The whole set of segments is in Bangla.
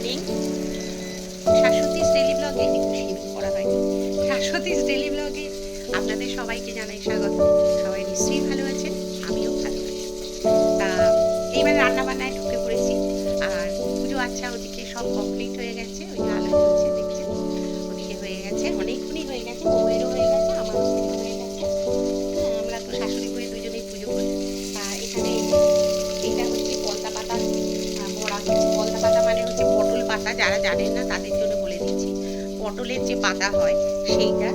মর্নিং। শাশ্বতীস ডেলি ব্লগে একটু শিবির করা হয়নি। শাশ্বতীস ডেলি ব্লগে আপনাদের সবাইকে জানাই স্বাগত। সবাই নিশ্চয়ই ভালো আছেন। পাতা যারা জানেন না, তাদের জন্য বলে দিচ্ছি, পটলের যে পাতা হয়, সেইটা,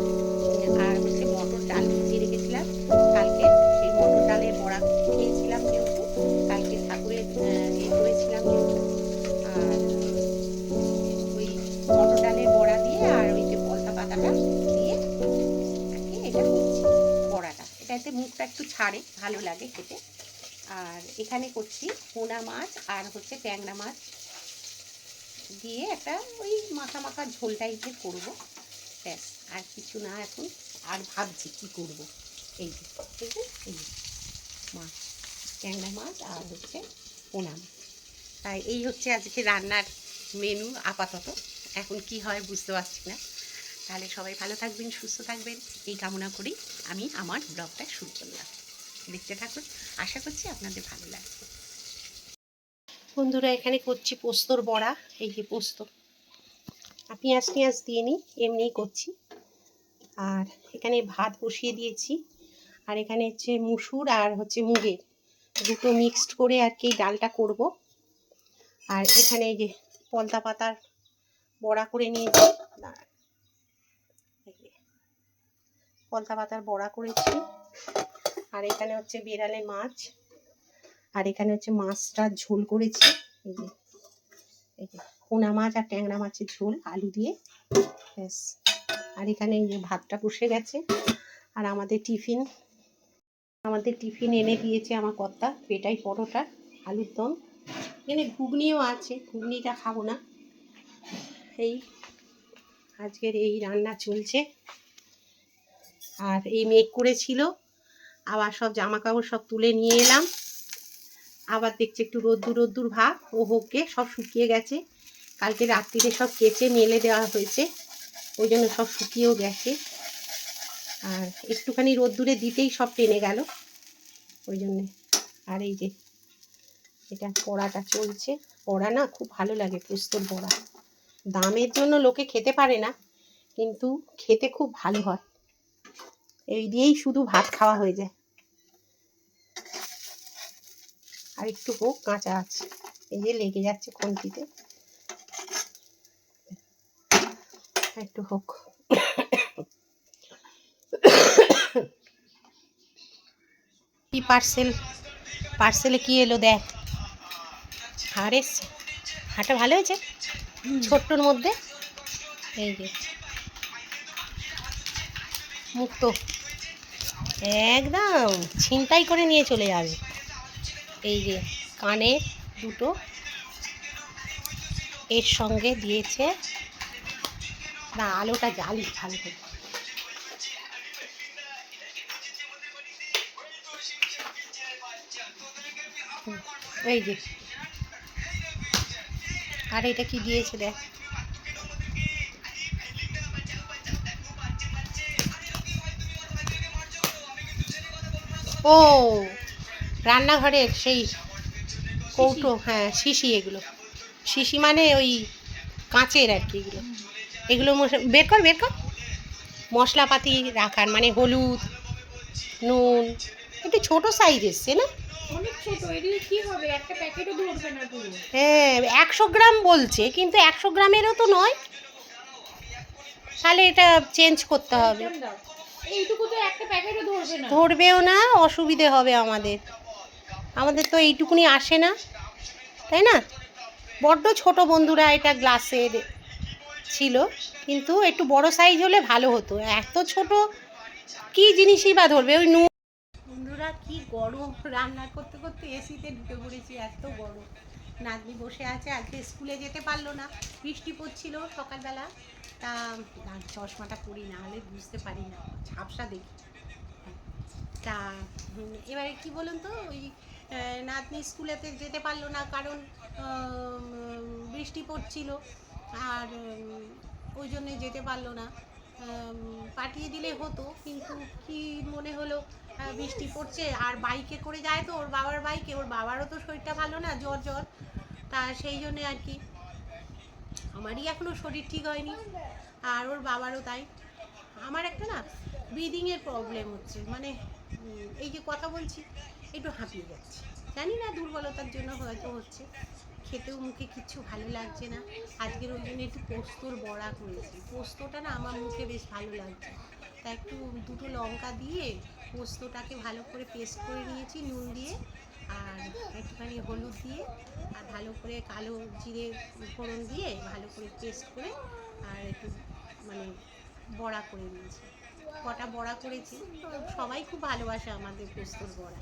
আর হচ্ছে মটর ডাল ভিজিয়ে রেখেছিলাম। কালকে সেই মটর ডালের বড়া খেয়েছিলাম যেহেতু, কালকে ঠাকুরের এ করেছিলাম যেহেতু। আর ওই মটর ডালের বড়া দিয়ে আর ওই যে পলতা পাতাটা দিয়ে এটা করছি, বড়াটা। এটাতে মুখটা একটু ছাড়ে, ভালো লাগে খেতে। আর এখানে করছি পোনা মাছ আর হচ্ছে ট্যাংরা মাছ। দিয়ে একটা ওই মাখা মাখা ঝোল টাইপের করব। ব্যাস, আর কিছু না এখন। আর ভাবছি কি করব। এই যে, এই মাছ, ট্যাংরা মাছ আর হচ্ছে পোনা তাই এই হচ্ছে আজকে রান্নার মেনু আপাতত। এখন কি হয় বুঝতে পারছি না। তাহলে সবাই ভালো থাকবেন, সুস্থ থাকবেন। এই কামনা করি আমি আমার ব্লগটা শুরু করলাম। দেখতে থাকুন। আশা করছি আপনাদের ভালো লাগবে। বন্ধুরা, এখানে করছি পোস্তর বড়া। এই যে পোস্ত। পেঁয়াজ টিয়াজ দিয়ে নিই, এমনিই করছি। আর এখানে ভাত বসিয়ে দিয়েছি। আর এখানে হচ্ছে মুসুর আর হচ্ছে মুগের। দুটো মিক্সড করে আর কি ডালটা করব। আর এখানে এই যে পলতা পাতার বড়া করে নিয়েছি। পলতা পাতার বড়া করেছি। আর এখানে হচ্ছে বেড়ালে মাছ। আর এখানে হচ্ছে মাছটার ঝোল করেছি। এই যে এই যে, পোনা মাছ আর ট্যাংরা মাছের ঝোল, আলু দিয়ে। ব্যাস। আর এখানে এই যে ভাতটা বসে গেছে। আর আমাদের টিফিন আমাদের টিফিন এনে দিয়েছে আমার কর্তা, পেটাই পরোটা, আলুর দম। এখানে ঘুগনিও আছে, ঘুগনিটা খাব না। এই, আজকের এই রান্না চলছে। আর এই মেঘ করেছিল। আবার সব জামা কাপড় সব তুলে নিয়ে এলাম। আবার দেখছি একটু রোদ্দুর রোদ্দুর ভাব ও হোককে সব শুকিয়ে গেছে। কালকে রাত্রিরে সব কেচে মেলে দেওয়া হয়েছে, ওই জন্য সব শুকিয়েও গেছে। আর একটুখানি রোদ্দুরে দিতেই সব টেনে গেল, ওই জন্যে। আর এই যে, এটা পড়াটা চলছে। পড়া না খুব ভালো লাগে পোস্তর পড়া। দামের জন্য লোকে খেতে পারে না, কিন্তু খেতে খুব ভালো হয়। এই দিয়েই শুধু ভাত খাওয়া হয়ে যায়। আর একটু হোক কাঁচা আছে। এই যে লেগে যাচ্ছে খুন্তিতে। একটু হোক। কি পার্সেল? পার্সেলে কি এলো দেখ। হার এসছে। হাটা ভালো হয়েছে? ছোট্টর মধ্যে? এই যে। মুক্ত। একদম ছিনতাই করে নিয়ে চলে যাবে। এই যে কানে দুটো এর সঙ্গে দিয়েছে। না, আলোটা জ্বালি ভালো করে। এই যে। আর এটা কি দিয়েছে, দেখ। ও রান্নাঘরের সেই কৌটো হ্যাঁ শিশি এগুলো। শিশি মানে ওই কাঁচের আর কি এগুলো। এগুলো বের কর বের কর। মশলাপাতি রাখার মানে হলুদ নুন একটু ছোট সাইজ এসছে না? হ্যাঁ একশো গ্রাম বলছে কিন্তু একশো গ্রামেরও তো নয়। তাহলে এটা চেঞ্জ করতে হবে। ধরবেও না অসুবিধে হবে আমাদের। আমাদের তো এইটুকুনি আসে না, তাই না? বড্ড ছোট বন্ধুরা এটা গ্লাসের ছিল, কিন্তু একটু বড় সাইজ হলে ভালো হতো। এত ছোট কি জিনিসই বা ধরবে? ওই নুন বন্ধুরা, কি গরম। রান্না করতে করতে এসিতে ঢুকে পড়েছি, এত গরম। নাতনি বসে আছে, আজকে স্কুলে যেতে পারল না। বৃষ্টি পড়ছিল সকালবেলা। তা চশমাটা পরি না হলে বুঝতে পারি না। ঝাপসা দেখি। তা এবারে কি বলুন তো? ওই নাতনি স্কুলেতে যেতে পারল না কারণ বৃষ্টি পড়ছিল আর ওই জন্যে যেতে পারল না। পাঠিয়ে দিলে হতো কিন্তু কি মনে হলো বৃষ্টি পড়ছে আর বাইকে করে যায় তো ওর বাবার বাইকে, ওর বাবারও তো শরীরটা ভালো না, জ্বর জ্বর। তা সেই জন্যে আর কি। আমারই এখনও শরীর ঠিক হয়নি আর ওর বাবারও তাই। আমার একটা না ব্রিদিংয়ের প্রবলেম হচ্ছে। মানে এই যে কথা বলছি একটু হাঁপিয়ে যাচ্ছে। জানি না দুর্বলতার জন্য হয়তো হচ্ছে। খেতেও মুখে কিচ্ছু ভালো লাগছে না। আজকের ওই জন্য একটু পোস্তর বড়া করেছি। পোস্তটা না আমার মুখে বেশ ভালো লাগছে। তা একটু দুটো লঙ্কা দিয়ে পোস্তটাকে ভালো করে পেস্ট করে নিয়েছি নুন দিয়ে আর একটুখানি হলুদ দিয়ে। আর ভালো করে কালো জিরে ফোড়ন দিয়ে ভালো করে পেস্ট করে আর একটু মানে বড়া করে নিয়েছি। কটা বড়া করেছি। তো সবাই খুব ভালোবাসে আমাদের পোস্তর বড়া।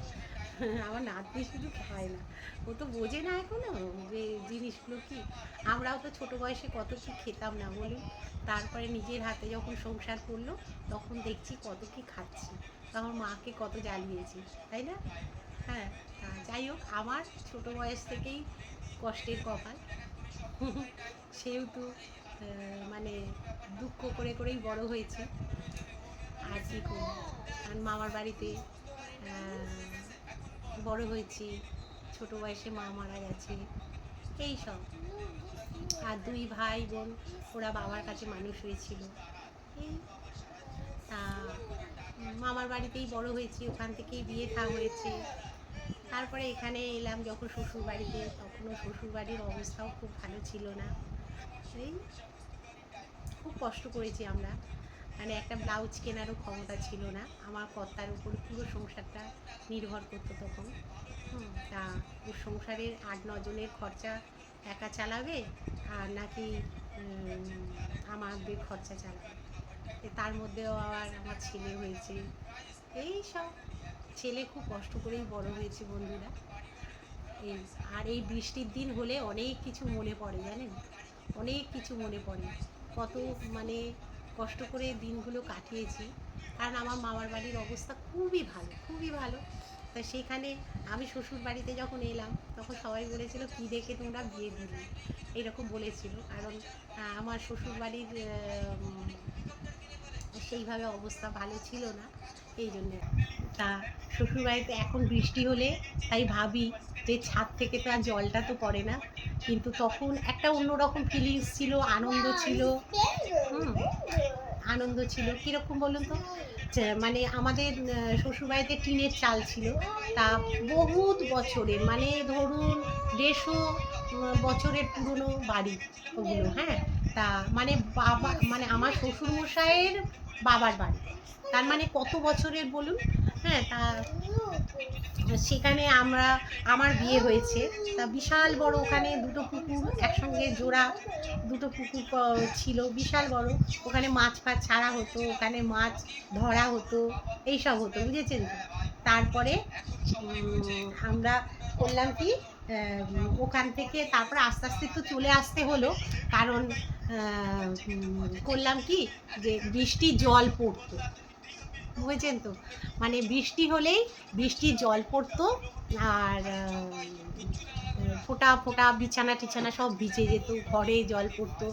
আমার নাতনি শুধু খায় না। ও তো বোঝে না এখনও যে জিনিসগুলো কি। আমরাও তো ছোট বয়সে কত কি খেতাম না বলুন। তারপরে নিজের হাতে যখন সংসার করল, তখন দেখছি কত কি খাচ্ছি। তো আমার মাকে কত জ্বালিয়েছি, তাই না? হ্যাঁ যাই হোক, আমার ছোট বয়স থেকেই কষ্টের কপাল। সেহেতু মানে দুঃখ করে করেই বড় হয়েছে। আর কি করব? আর মামার বাড়িতে বড় হয়েছি, ছোট বয়সে মা মারা গেছে, এই সব। আর দুই ভাই বোন, ওরা বাবার কাছে মানুষ হয়েছিল। এই, তা, মামার বাড়িতেই বড় হয়েছি, ওখান থেকেই বিয়ে থা হয়েছে। তারপরে এখানে এলাম যখন শ্বশুর বাড়িতে তখনও শ্বশুর বাড়ির অবস্থাও খুব ভালো ছিল না। এই, খুব কষ্ট করেছি আমরা। মানে একটা ব্লাউজ কেনারও ক্ষমতা ছিল না। আমার কর্তার উপর পুরো সংসারটা নির্ভর করতো তখন। তা ওর সংসারের আট নজনের খরচা একা চালাবে আর নাকি আমাদের খরচা চালাবে? তার মধ্যেও আবার আমার ছেলে হয়েছে। এই সব ছেলে খুব কষ্ট করেই বড় হয়েছে বন্ধুরা। এই, আর এই বৃষ্টির দিন হলে অনেক কিছু মনে পড়ে, জানেন? অনেক কিছু মনে পড়ে। কত মানে কষ্ট করে দিনগুলো কাটিয়েছি। কারণ আমার মামার বাড়ির অবস্থা খুবই ভালো খুবই ভালো। তা সেখানে আমি শ্বশুর বাড়িতে যখন এলাম, তখন সবাই বলেছিল, কী দেখে তোমরা বিয়ে দিলে? এরকম বলেছিল। কারণ আমার শ্বশুর বাড়ির সেইভাবে অবস্থা ভালো ছিল না। এই জন্যে। তা শ্বশুরবাড়িতে এখন বৃষ্টি হলে, তাই ভাবি যে ছাদ থেকে তো আর জলটা তো পড়ে না। কিন্তু তখন একটা অন্যরকম ফিলিংস ছিল, আনন্দ ছিল। আনন্দ ছিল। কীরকম বলুন তো? মানে আমাদের শ্বশুরবাড়িতে টিনের চাল ছিল। তা বহুত বছরের মানে ধরুন দেড়শো বছরের পুরনো বাড়ি ওগুলো হ্যাঁ? তা মানে বাবা মানে আমার শ্বশুরমশাইয়ের বাবার বাড়ি। তার মানে কত বছরের বলুন? হ্যাঁ তা সেখানে আমরা, আমার বিয়ে হয়েছে। তা বিশাল বড় ওখানে দুটো পুকুর, একসঙ্গে জোড়া দুটো পুকুর ছিল। বিশাল বড়। ওখানে মাছ ফাছ ছাড়া হতো, ওখানে মাছ ধরা হতো এই সব হতো, বুঝেছেন তারপরে আমরা করলাম কি ওখান থেকে তারপরে আস্তে আস্তে তো চলে আসতে হলো। কারণ করলাম কি, যে বৃষ্টি জল পড়তো। বুঝেছেন তো? মানে বৃষ্টি হলেই বৃষ্টির জল পড়তো আর ফোঁটা ফোঁটা বিছানা টিছানা সব ভিজে যেত, ঘরে জল পড়তো,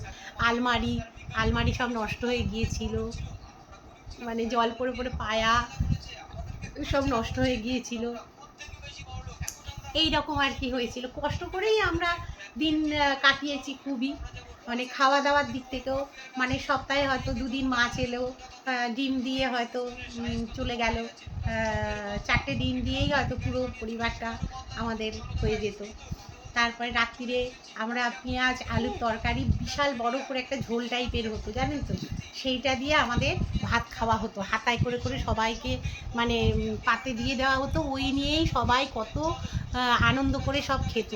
আলমারি আলমারি সব নষ্ট হয়ে গিয়েছিল। মানে জল পড়ে পড়ে পায়া সব নষ্ট হয়ে গিয়েছিল। এই রকম আর কি হয়েছিল। কষ্ট করেই আমরা দিন কাটিয়েছি খুবই। মানে খাওয়া দাওয়ার দিক থেকেও মানে সপ্তাহে হয়তো দুদিন মাছ এলো ডিম দিয়ে হয়তো চলে গেল। চারটে ডিম দিয়েই হয়তো পুরো পরিবারটা আমাদের হয়ে যেত। তারপরে রাত্রিরে আমরা পেঁয়াজ, আলুর তরকারি, বিশাল বড় করে একটা ঝোল টাইপের হতো, জানেন তো? সেইটা দিয়ে আমাদের ভাত খাওয়া হতো। হাতায় করে করে সবাইকে মানে পাতে দিয়ে দেওয়া হতো। ওই নিয়েই সবাই কত আনন্দ করে সব খেত।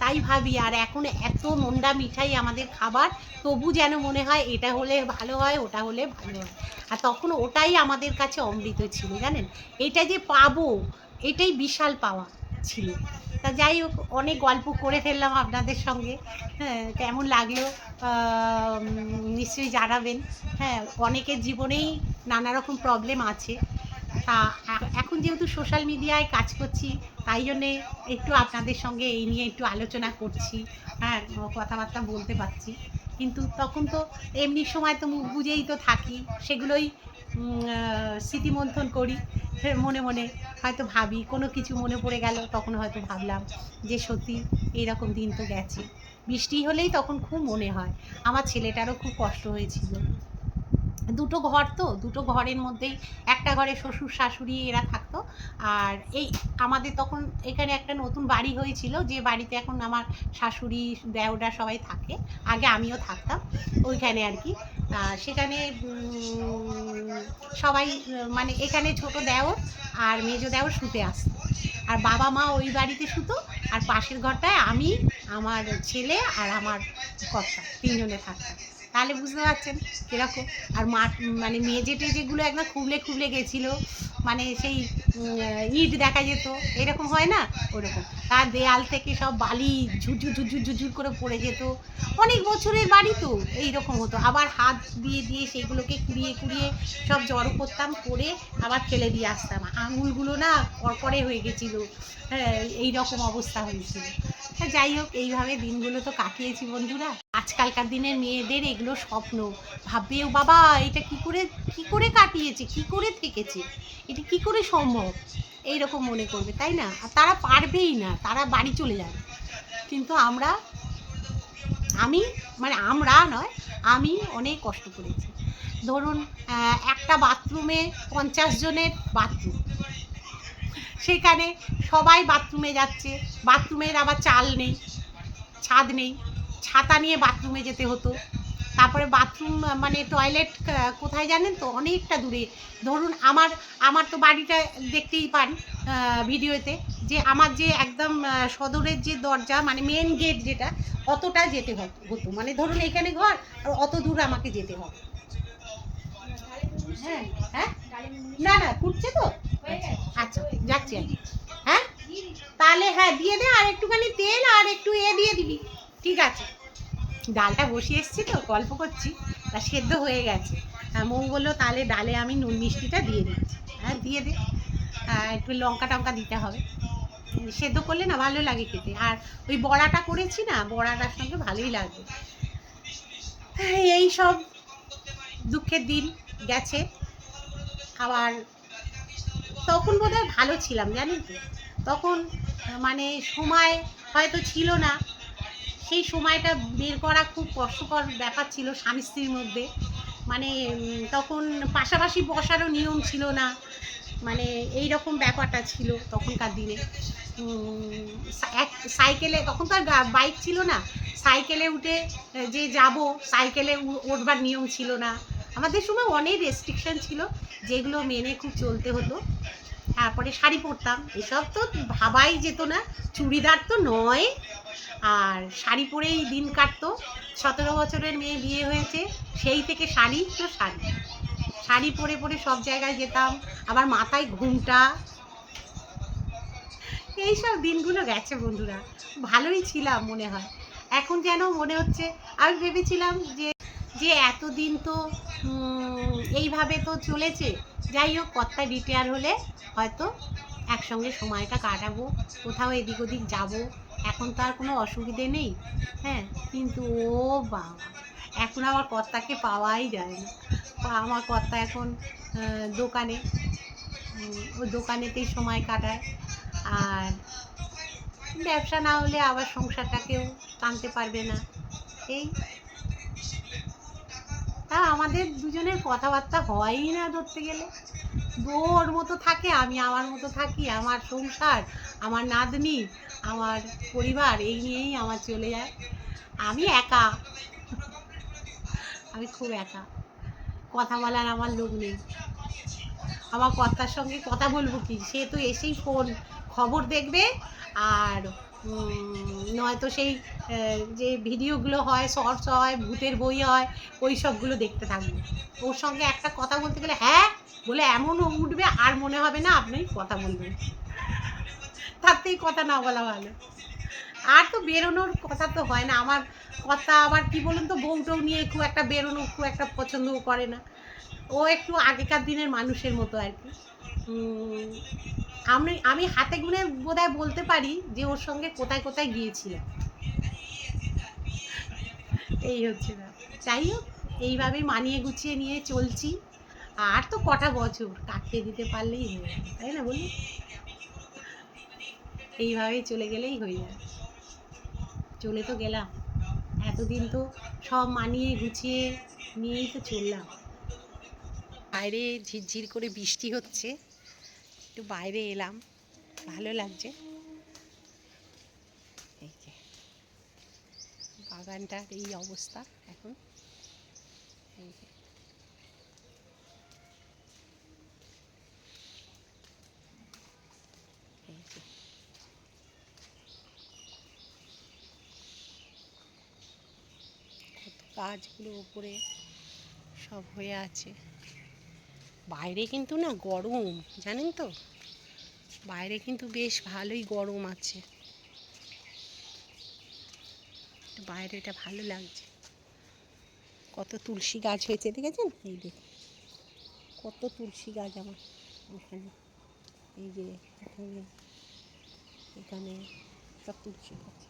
তাই ভাবি। আর এখন এত নোনডা মিঠাই আমাদের খাবার, তবু যেন মনে হয় এটা হলে ভালো হয়, ওটা হলে ভালো হয়। আর তখন ওটাই আমাদের কাছে অমৃত ছিল, জানেন? এটা যে পাবো, এটাই বিশাল পাওয়া ছিল। তা যাই হোক, অনেক গল্প করে ফেললাম আপনাদের সঙ্গে। হ্যাঁ কেমন লাগল? নিশ্চয়ই জানাবেন। হ্যাঁ অনেকের জীবনেই নানা রকম প্রবলেম আছে। তা এখন যেহেতু সোশ্যাল মিডিয়ায় কাজ করছি, তাই জন্যে একটু আপনাদের সঙ্গে এই নিয়ে একটু আলোচনা করছি হ্যাঁ কথাবার্তা বলতে পারছি। কিন্তু তখন তো এমনি সময় তো মুখ বুঝেই তো থাকি, সেগুলোই স্মৃতিমন্থন করি মনে মনে। হয়তো ভাবি, কোনো কিছু মনে পড়ে গেল, তখন হয়তো ভাবলাম যে সত্যি এইরকম দিন তো গেছে। বৃষ্টি হলেই তখন খুব মনে হয়। আমার ছেলেটারও খুব কষ্ট হয়েছিল। দুটো ঘর তো, দুটো ঘরের মধ্যেই একটা ঘরে শ্বশুর, শাশুড়ি এরা থাকতো। আর এই আমাদের তখন এখানে একটা নতুন বাড়ি হয়েছিল, যে বাড়িতে এখন আমার শাশুড়ি, দেওরা সবাই থাকে। আগে আমিও থাকতাম ওইখানে আর কি। সেখানে সবাই মানে এখানে ছোট দেওর আর মেজো দেওর শুতে আসতো। আর বাবা মা ওই বাড়িতে শুতো, আর পাশের ঘরটায় আমি, আমার ছেলে আর আমার কর্তা তিনজনে থাকতাম। তাহলে বুঝতে পারছেন কীরকম। আর মাঠ মানে মেজে টেজেগুলো একদম খুবলে খুবলে গেছিল। মানে সেই ইট দেখা যেত। এরকম হয় না? ওরকম। তার দেয়াল থেকে সব বালি ঝুরঝুর ঝুরঝুর ঝুরঝুর করে পড়ে যেত। অনেক বছরের বাড়ি তো, এইরকম হতো। আবার হাত দিয়ে দিয়ে সেগুলোকে কুড়িয়ে কুড়িয়ে সব জড়ো করতাম, করে আবার ফেলে দিয়ে আসতাম। আঙুলগুলো না কড়কড়ে হয়ে গেছিল। হ্যাঁ এইরকম অবস্থা হয়েছিল। যাই হোক, এইভাবে দিনগুলো তো কাটিয়েছি বন্ধুরা। আজকালকার দিনের মেয়েদের এগুলো স্বপ্ন। ভাববে ও বাবা, এটা কি করে কি করে কাটিয়েছে? কি করে থেকেছে? এটা কি করে সম্ভব? এইরকম মনে করবে, তাই না? আর তারা পারবেই না, তারা বাড়ি চলে যাবে। কিন্তু আমরা, আমি মানে আমরা নয়, আমি অনেক কষ্ট করেছি। ধরুন একটা বাথরুমে পঞ্চাশ জনের বাথরুম। সেখানে সবাই বাথরুমে যাচ্ছে। বাথরুমের আবার চাল নেই, ছাদ নেই। ছাতা নিয়ে বাথরুমে যেতে হতো। তারপরে বাথরুম মানে টয়লেট কোথায় জানেন তো? অনেকটা দূরে। ধরুন আমার আমার তো বাড়িটা দেখতেই পান ভিডিওতে, যে আমার যে একদম সদরের যে দরজা মানে মেন গেট যেটা, অতটা যেতে হতো। মানে ধরুন এখানে ঘর, আর অত দূর আমাকে যেতে হবে। হ্যাঁ হ্যাঁ? না না ফুটছে তো? আচ্ছা যাচ্ছি আমি। হ্যাঁ? তাহলে হ্যাঁ দিয়ে দে আর একটুখানি তেল আর একটু এ দিয়ে দিবি। ঠিক আছে। ডালটা বসিয়ে এসছি তো গল্প করছি। তা সেদ্ধ হয়ে গেছে। হ্যাঁ মৌ বলল, তাহলে ডালে আমি নুন মিষ্টিটা দিয়ে দিচ্ছি। হ্যাঁ দিয়ে দে। একটু লঙ্কা টঙ্কা দিতে হবে। সেদ্ধ করলে না ভালো লাগে খেতে। আর ওই বড়াটা করেছি না, বড়াটার সঙ্গে ভালোই লাগবে। এই সব দুঃখের দিন গেছে। আবার তখন বোধহয় ভালো ছিলাম, জানেন তো তখন মানে সময় হয়তো ছিল না। সেই সময়টা বের করা খুব কষ্টকর ব্যাপার ছিল স্বামী স্ত্রীর মধ্যে। মানে তখন পাশাপাশি বসারও নিয়ম ছিল না। মানে এই রকম ব্যাপারটা ছিল তখনকার দিনে। এক, সাইকেলে, তখন তো আর বাইক ছিল না। সাইকেলে উঠে যে যাব, সাইকেলে উঠবার নিয়ম ছিল না। আমাদের সময় অনেক রেস্ট্রিকশন ছিল, যেগুলো মেনে খুব চলতে হতো। তারপরে শাড়ি পরতাম, এসব তো ভাবাই যেত না। চুড়িদার তো নয়, আর শাড়ি পরেই দিন কাটতো। সতেরো বছরের মেয়ে বিয়ে হয়েছে, সেই থেকে শাড়ি তো শাড়ি। শাড়ি পরে পরে সব জায়গায় যেতাম, আবার মাথায় ঘুমটা। এইসব দিনগুলো গেছে বন্ধুরা, ভালোই ছিলাম মনে হয়। এখন যেন মনে হচ্ছে, আমি ভেবেছিলাম যে যে এতদিন তো এইভাবে তো চলেছে। যাই হোক কর্তায় রিটায়ার হলে হয়তো একসঙ্গে সময়টা কাটাবো, কোথাও এদিক ওদিক যাব। এখন তো আর কোনো অসুবিধে নেই হ্যাঁ? কিন্তু ও বাবা, এখন আমার কর্তাকে পাওয়াই যায় না। আমার কর্তা এখন দোকানে ও দোকানেতেই সময় কাটায়। আর ব্যবসা না হলে আবার সংসারটাকেও টানতে পারবে না। এই তা আমাদের দুজনের কথাবার্তা হয়ই না ধরতে গেলে। ওর মতো থাকে, আমি আমার মতো থাকি, আমার সংসার, আমার নাতনি, আমার পরিবার, এই নিয়েই আমার চলে যায়। আমি একা। আমি খুব একা। কথা বলার আমার লোক নেই। আমার কর্তার সঙ্গে কথা বলব কি? সে তো এসেই ফোন খবর দেখবে আর নয়তো সেই যে ভিডিওগুলো হয়, শর্টস হয়, ভূতের বই হয়, ওই সবগুলো দেখতে থাকবে। ওর সঙ্গে একটা কথা বলতে গেলে হ্যাঁ বলে এমন উঠবে, আর মনে হবে না আপনি কথা বলবেন। তার থেকে কথা না বলা ভালো। আর তো বেরোনোর কথা তো হয় না। আমার কথা আবার কি বলুন তো, বউটাও নিয়ে খুব একটা বেরোনো খুব একটা পছন্দও করে না। ও একটু আগেকার দিনের মানুষের মতো আর কি। আমি আমি হাতে গুনে বোধহয় বলতে পারি যে ওর সঙ্গে কোথায় কোথায় গিয়েছিলাম। এই হচ্ছে না যাই হোক, এইভাবে মানিয়ে গুছিয়ে নিয়ে চলছি। আর তো কটা বছর কাটিয়ে দিতে পারলেই হয়ে যাবে, তাই না বলি এইভাবেই চলে গেলেই হয়ে যাবে। চলে তো গেলাম। এতদিন তো সব মানিয়ে গুছিয়ে নিয়েই তো চললাম। বাইরে ঝিরঝির করে বৃষ্টি হচ্ছে। একটু বাইরে এলাম। ভালো লাগছে। এই যে, বাগানটার এই অবস্থা এখন। এই যে। গাছগুলো উপরে সব হয়ে আছে। বাইরে কিন্তু না গরম, জানেন তো? বাইরে কিন্তু বেশ ভালোই গরম আছে। বাইরেটা ভালো লাগছে। কত তুলসী গাছ হয়েছে, দেখেছেন? এই দেখুন কত তুলসী গাছ আমার এখানে। এই যে, এখানে এখানে সব তুলসী গাছ।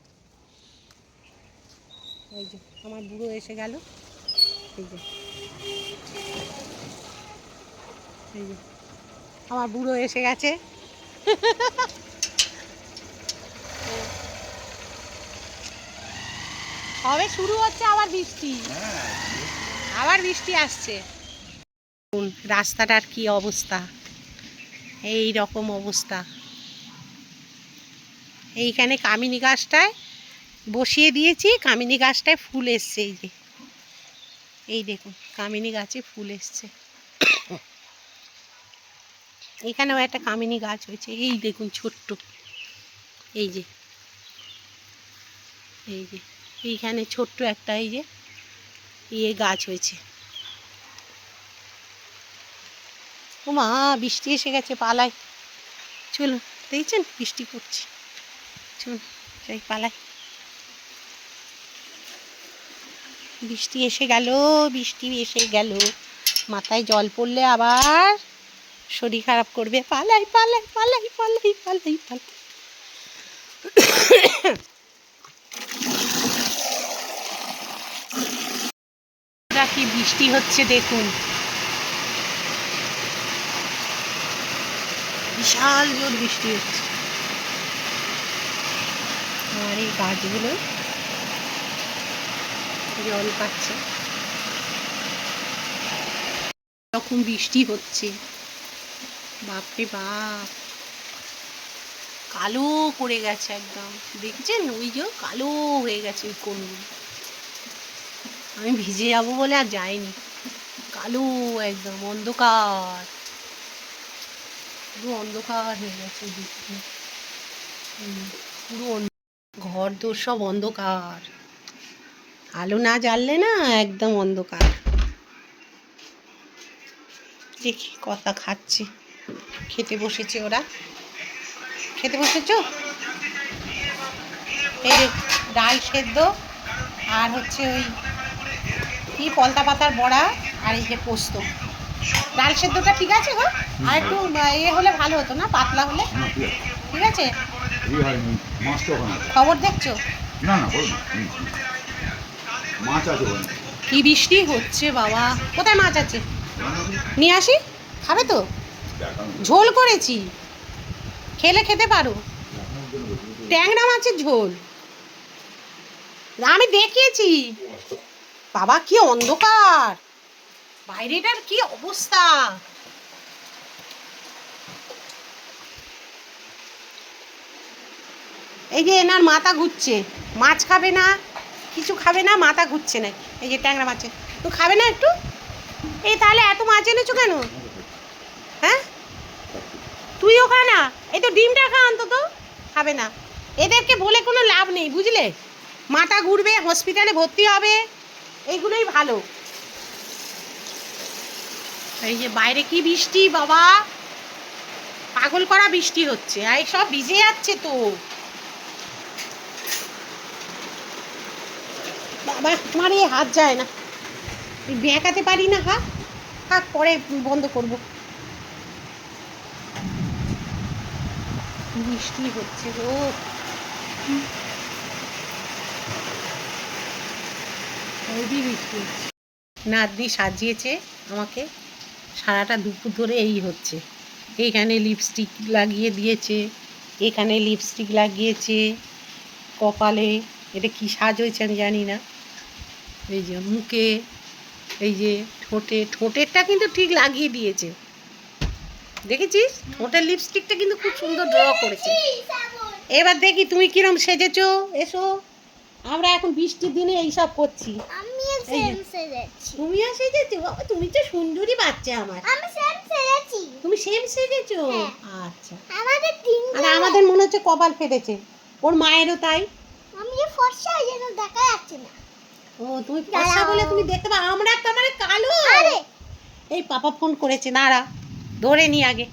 ওই যে, আমার বুড়ো এসে গেল। এই যে। আমার বুড়ো এসে গেছে। হবে শুরু হচ্ছে আবার বৃষ্টি? আবার বৃষ্টি আসছে। রাস্তাটার কি অবস্থা? এই রকম অবস্থা। এইখানে কামিনী গাছটায় বসিয়ে দিয়েছি, কামিনী গাছটায় ফুল এসছে এই যে। এই দেখুন, কামিনী গাছে ফুল এসছে। এখানেও একটা কামিনী গাছ হয়েছে। এই দেখুন ছোট্ট। এই যে। এই যে। এইখানে ছোট্ট একটা এই যে ইয়ে গাছ হয়েছে। ও মা বৃষ্টি এসে গেছে, পালাই। চলুন, দেখছেন? বৃষ্টি পড়ছে। চলুন, যাই, পালাই। বৃষ্টি এসে গেল, বৃষ্টি এসে গেল। মাথায় জল পড়লে আবার শরীর খারাপ করবে। পালাই পালাই পালাই পালাই পালাই পালাই। কি বৃষ্টি হচ্ছে দেখুন। বিশাল জোর বৃষ্টি হচ্ছে। আর এই গাছগুলো জল পাচ্ছে। যখন বৃষ্টি হচ্ছে। বাপরে বাপ। কালো পড়ে গেছে একদম। দেখছেন? ওই যে কালো হয়ে গেছে ওই কোনগুলো আমি ভিজে যাব বলে আর যাইনি। কালো একদম, অন্ধকার। পুরো অন্ধকার হয়ে গেছে পুরো ঘর দোর সব অন্ধকার। আলো না জ্বাললে না একদম অন্ধকার। দেখি, কথা খাচ্ছে। খেতে বসেছে ওরা। খেতে বসেছো? এই ডাল সেদ্ধ আর হচ্ছে ওই কি পলতা পাতার বড়া আর এই যে পোস্ত। ডাল সেদ্ধটা ঠিক আছে গো? আর একটু আহ, ইয়ে হলে ভালো হতো না? পাতলা হলে? ঠিক আছে। খবর দেখছ? না না। মাছ আছে কি বৃষ্টি হচ্ছে বাবা। কোথায় মাছ আছে। নিয়ে আসি? খাবে তো? ঝোল করেছি। খেলে খেতে পারো। ট্যাংরা মাছের ঝোল। আমি দেখিয়েছি। বাবা, কি অন্ধকার। বাইরেটার কি অবস্থা? এই যে এনার মাথা ঘুরছে। মাছ খাবে না, কিছু খাবে না, মাথা ঘুরছে না। এই যে ট্যাংরা মাছের। তো খাবে না একটু? এই তাহলে এত মাছ এনেছো কেন? তুইও খা না, এই তো ডিমটা খা অন্তত, খাবে না। এদেরকে বলে কোনো লাভ নেই, বুঝলে? মাথা ঘুরবে হসপিটালে ভর্তি হবে, এইগুলোই ভালো। এই যে বাইরে কি বৃষ্টি, বাবা? পাগল করা বৃষ্টি হচ্ছে এই সব ভিজে যাচ্ছে তো। বাবা, আমার এই হাত যায় না। বেঁকাতে পারি না হাত হাত পরে বন্ধ করব। বৃষ্টি হচ্ছে গো। হেভি বৃষ্টি হচ্ছে। নাতনি সাজিয়েছে আমাকে। সারাটা দুপুর ধরে এই হচ্ছে। এইখানে লিপস্টিক লাগিয়ে দিয়েছে, এখানে লিপস্টিক লাগিয়েছে, কপালে এটা কি সাজ হয়েছে আমি জানি না। এই যে মুখে, এই যে ঠোঁটে, ঠোঁটেরটা কিন্তু ঠিক লাগিয়ে দিয়েছে। দেখেছিস? ঠোঁটের লিপস্টিকটা কিন্তু খুব সুন্দর ড্র করেছে। এবার দেখি তুমি কিরম সেজেছো। এসো। আমরা এখন বৃষ্টির দিনে এইসব করছি। তুমিও সেজেছো? বাবা তুমি তো সুন্দরী বাচ্চা আমার। আমি সেম সেজেছি। তুমি সেম সেজেছো? হ্যাঁ। আচ্ছা। আমাদের তিন আর আমাদের মনে হচ্ছে কপাল ফেটেছে। ওর মায়েরও তাই। আমি ফর্সা দেখা যাচ্ছে না। ও তুমি ফর্সা বলে তুমি দেখতে পাও। আমরা তো মানে কালো। আরে। এই পাপা ফোন করেছে নাড়া ধরে নিই আগে।